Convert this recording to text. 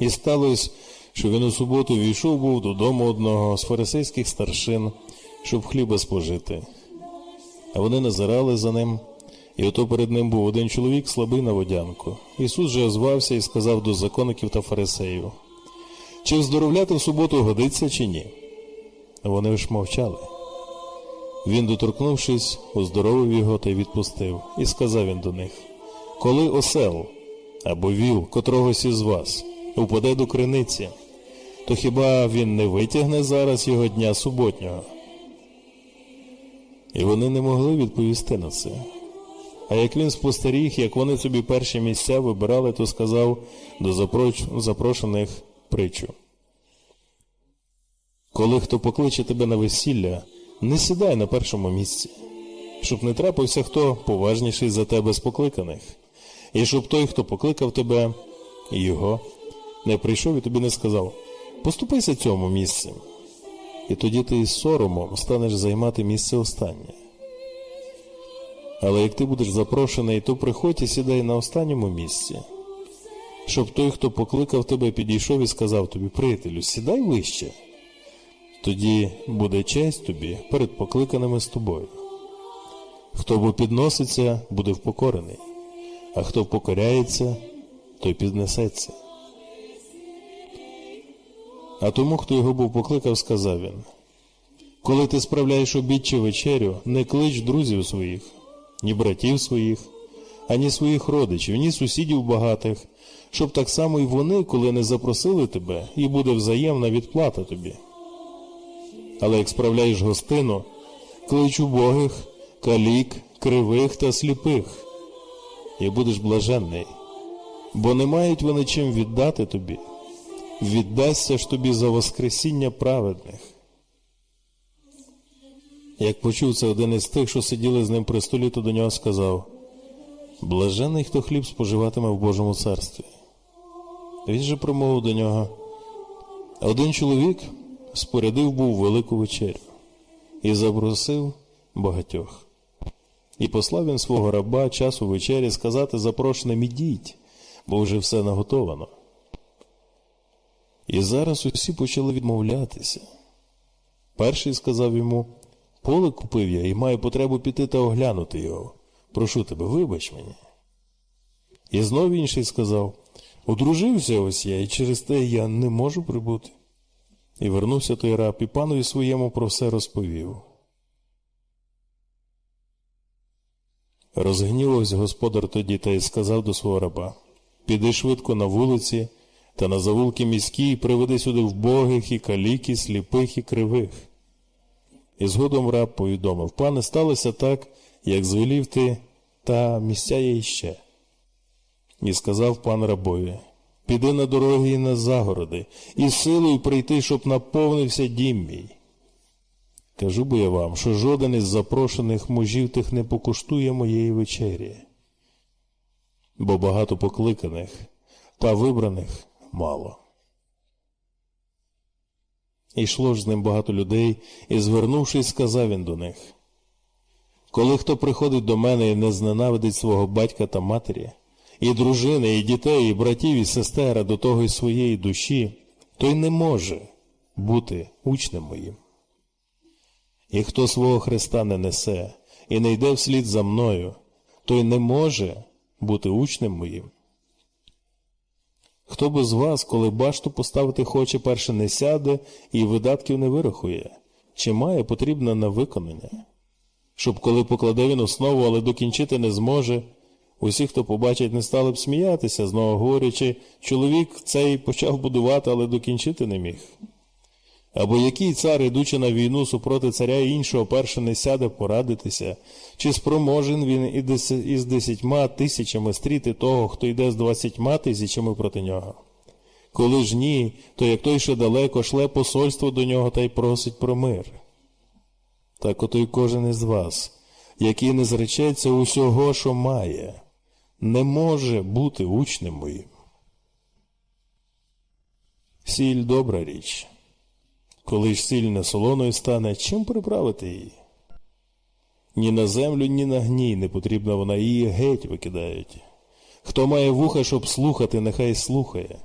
І сталося, що він у суботу війшов був додому одного з фарисейських старшин, щоб хліба спожити. А вони назирали за ним, і ото перед ним був один чоловік слабий на водянку. Ісус же озвався і сказав до законників та фарисеїв, чи вздоровляти в суботу годиться, чи ні? Вони ж мовчали. Він, доторкнувшись, оздоровив його та й відпустив, і сказав він до них: Коли осел або віл котрогось із вас упаде до криниці, то хіба він не витягне зараз його дня суботнього? І вони не могли відповісти на це. А як він спостеріг, як вони собі перші місця вибирали, то сказав до запроч- запрошених притчу. Коли хто покличе тебе на весілля, не сідай на першому місці, щоб не трапився хто поважніший за тебе з покликаних, і щоб той, хто покликав тебе, його, не прийшов і тобі не сказав поступися цьому місцем, і тоді ти із соромом станеш займати місце останнє. Але як ти будеш запрошений, то приходь і сідай на останньому місці, щоб той, хто покликав тебе, підійшов і сказав тобі, приятелю, сідай вище. Тоді буде честь тобі перед покликаними з тобою. Хто бо підноситься, буде впокорений, а хто покоряється, той піднесеться. А тому, хто його був покликав, сказав він: Коли ти справляєш обід чи вечерю, не клич друзів своїх, ні братів своїх, ані своїх родичів, ні сусідів багатих, щоб так само і вони, коли не запросили тебе, і буде взаємна відплата тобі. Але як справляєш гостину, клич убогих, калік, кривих та сліпих, і будеш блаженний, бо не мають вони чим віддати тобі, віддасться ж тобі за воскресіння праведних. Як почув це один із тих, що сиділи з ним при столі, то до нього сказав Блажений, хто хліб споживатиме в Божому царстві. Він же промовив до нього один чоловік спорядив був велику вечерю і запросив багатьох. І послав він свого раба часу вечері сказати запрошеним ідіть, бо вже все наготовано. І зараз усі почали відмовлятися. Перший сказав йому поле купив я і маю потребу піти та оглянути його. Прошу тебе, вибач мені. І знов інший сказав Одружився ось я, і через те я не можу прибути. І вернувся той раб, і панові своєму про все розповів. Розгнівався господар тоді та й сказав до свого раба Піди швидко на вулиці та на завулки міські і приведи сюди вбогих і калік, і сліпих, і кривих. І згодом раб повідомив пане, сталося так, як звелів ти, та місця є іще. І сказав пан рабові Піди на дороги і на загороди, і силою прийти, щоб наповнився дім мій. Кажу бо я вам, що жоден із запрошених мужів тих не покуштує моєї вечері, бо багато покликаних та вибраних мало. І йшло ж з ним багато людей, і, звернувшись, сказав він до них Коли хто приходить до мене і не зненавидить свого батька та матері, і дружини, і дітей, і братів, і сестер, а до того й своєї душі, той не може бути учнем моїм. І хто свого Христа не несе і не йде вслід за мною, той не може бути учнем моїм. Хто би з вас, коли башту поставити хоче, перше не сяде і видатків не вирахує, чи має потрібне на виконання, щоб коли покладе він основу, але докінчити не зможе, усі, хто побачить, не стали б сміятися, знову говорячи, чоловік цей почав будувати, але докінчити не міг. Або який цар, ідучи на війну супроти царя іншого, перше не сяде порадитися, чи спроможен він із десятьма тисячами стріти того, хто йде з двадцятьма тисячами проти нього? Коли ж ні, то як той ще далеко шле посольство до нього та й просить про мир. Так ото й кожен із вас, який не зречеться усього, що має, не може бути учнем моїм. Сіль добра річ. Коли ж сильно солоною стане, чим приправити її? Ні на землю, ні на гній не потрібна вона її геть викидають. Хто має вуха, щоб слухати, нехай слухає.